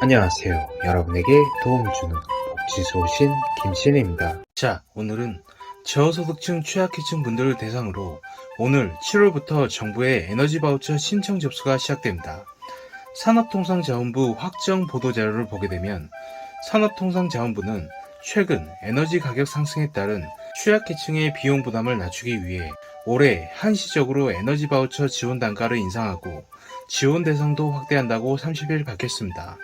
안녕하세요. 여러분에게 도움을 주는 복지소 신 김신혜입니다. 자, 오늘은 저소득층 취약계층 분들을 대상으로 오늘 7월부터 정부의 에너지 바우처 신청 접수가 시작됩니다. 산업통상자원부 확정 보도 자료를 보게 되면 산업통상자원부는 최근 에너지 가격 상승에 따른 취약계층의 비용 부담을 낮추기 위해 올해 한시적으로 에너지 바우처 지원 단가를 인상하고 지원 대상도 확대한다고 30일 밝혔습니다.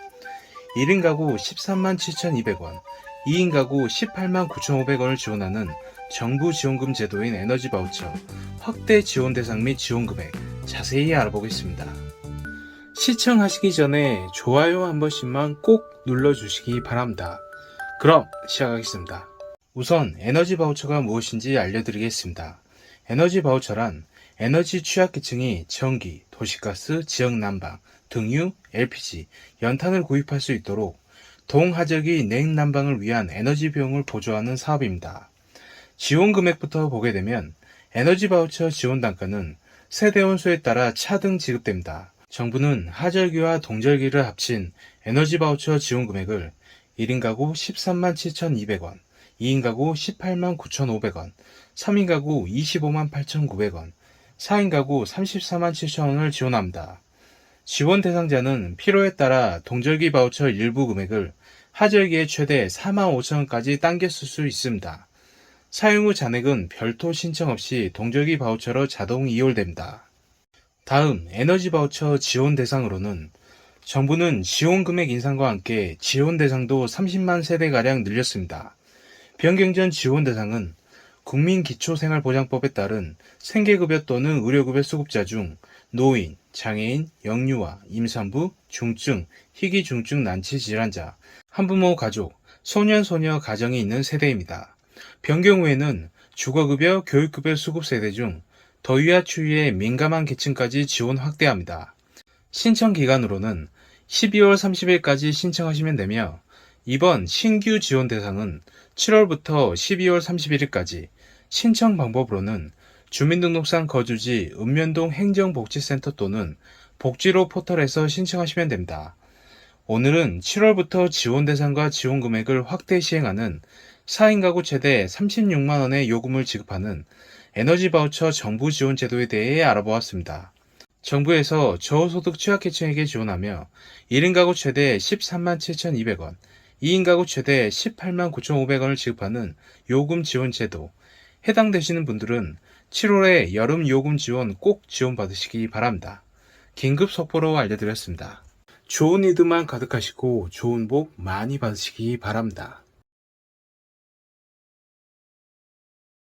1인 가구 13만 7,200원, 2인 가구 18만 9,500원을 지원하는 정부 지원금 제도인 에너지 바우처 확대 지원 대상 및 지원 금액 자세히 알아보겠습니다. 시청하시기 전에 좋아요 한 번씩만 꼭 눌러주시기 바랍니다. 그럼 시작하겠습니다. 우선 에너지 바우처가 무엇인지 알려드리겠습니다. 에너지 바우처란 에너지 취약계층이 전기, 도시가스, 지역 난방, 등유, LPG, 연탄을 구입할 수 있도록 동하적이 냉 난방을 위한 에너지 비용을 보조하는 사업입니다. 지원 금액부터 보게 되면 에너지 바우처 지원 단가는 세대원 수에 따라 차등 지급됩니다. 정부는 하절기와 동절기를 합친 에너지 바우처 지원 금액을 1인 가구 13만 7,200원, 2인 가구 18만 9,500원, 3인 가구 25만 8,900원, 4인 가구 34만 7천원을 지원합니다. 지원 대상자는 필요에 따라 동절기 바우처 일부 금액을 하절기에 최대 4만 5천원까지 당겨 쓸 수 있습니다. 사용 후 잔액은 별도 신청 없이 동절기 바우처로 자동 이월됩니다. 다음 에너지 바우처 지원 대상으로는 정부는 지원 금액 인상과 함께 지원 대상도 30만 세대가량 늘렸습니다. 변경 전 지원 대상은 국민기초생활보장법에 따른 생계급여 또는 의료급여 수급자 중 노인, 장애인, 영유아, 임산부, 중증, 희귀중증 난치 질환자, 한부모 가족, 소년, 소녀 가정이 있는 세대입니다. 변경 후에는 주거급여, 교육급여 수급 세대 중 더위와 추위에 민감한 계층까지 지원 확대합니다. 신청 기간으로는 12월 30일까지 신청하시면 되며 이번 신규 지원 대상은 7월부터 12월 31일까지 신청 방법으로는 주민등록상 거주지 읍면동 행정복지센터 또는 복지로 포털에서 신청하시면 됩니다. 오늘은 7월부터 지원 대상과 지원 금액을 확대 시행하는 4인 가구 최대 36만원의 요금을 지급하는 에너지 바우처 정부 지원 제도에 대해 알아보았습니다. 정부에서 저소득 취약계층에게 지원하며 1인 가구 최대 13만 7,200원, 2인 가구 최대 18만 9,500원을 지급하는 요금 지원 제도. 해당되시는 분들은 7월에 여름 요금 지원 꼭 지원받으시기 바랍니다. 긴급 속보로 알려드렸습니다. 좋은 이드만 가득하시고 좋은 복 많이 받으시기 바랍니다.